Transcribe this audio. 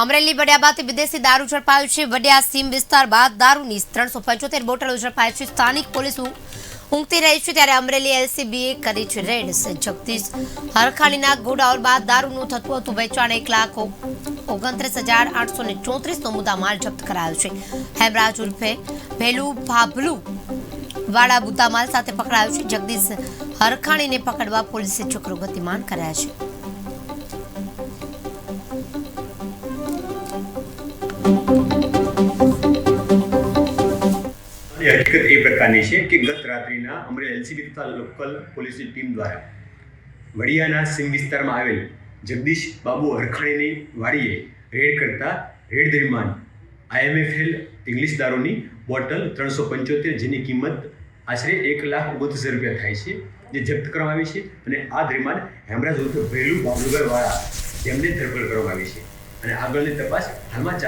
અમરેલી વડિયા બાદ વિદેશી દારૂ ઝડપાયું છે. વડિયા સીમ વિસ્તાર બાદ દારૂની ત્રણસો પંચોતેર બોટલો ઝડપાઈ છે. સ્થાનિક પોલીસ ઊંઘતી રહી છે ત્યારે અમરેલી એલસીબીએ કરી છે રેડ જગદીશ હરખાણીના ગોડાઉન બાદ દારૂનું થતું હતું. વેચાણ એક લાખ ઓગણત્રીસ હજાર આઠસો ને ચોત્રીસનો મુદ્દા માલ જપ્ત કરાયો છે. હેમરાજ ઉર્ફે ભેલુ ભાભલુ વાળા મુદ્દામાલ સાથે પકડાયો છે. જગદીશ હરખાણીને પકડવા પોલીસે છોકરો ગતિમાન કર્યા છે. અને હકીકત એ પ્રકારની છે કે ગત રાત્રિના અમરેલી એલસીબી તથા લોકલ પોલીસની ટીમ દ્વારા વડિયાના સીમ વિસ્તારમાં આવેલ જગદીશ બાબુ હરખાણીની વાડીએ રેડ કરતા રેડ દરમિયાન આઈએમએફએલ ઇંગ્લિશ દારૂની બોટલ ત્રણસો પંચોતેર જેની કિંમત આશરે એક લાખ ઓગણત્રીસ રૂપિયા થાય છે, જે જપ્ત કરવામાં આવી છે અને આ દરમિયાન હેમરાજ ઉર્ફે ભેલુ બાબુગરવાળા જેમને ધરપકડ કરવામાં આવી છે. અને આગળની તપાસ હાલમાં ચાલ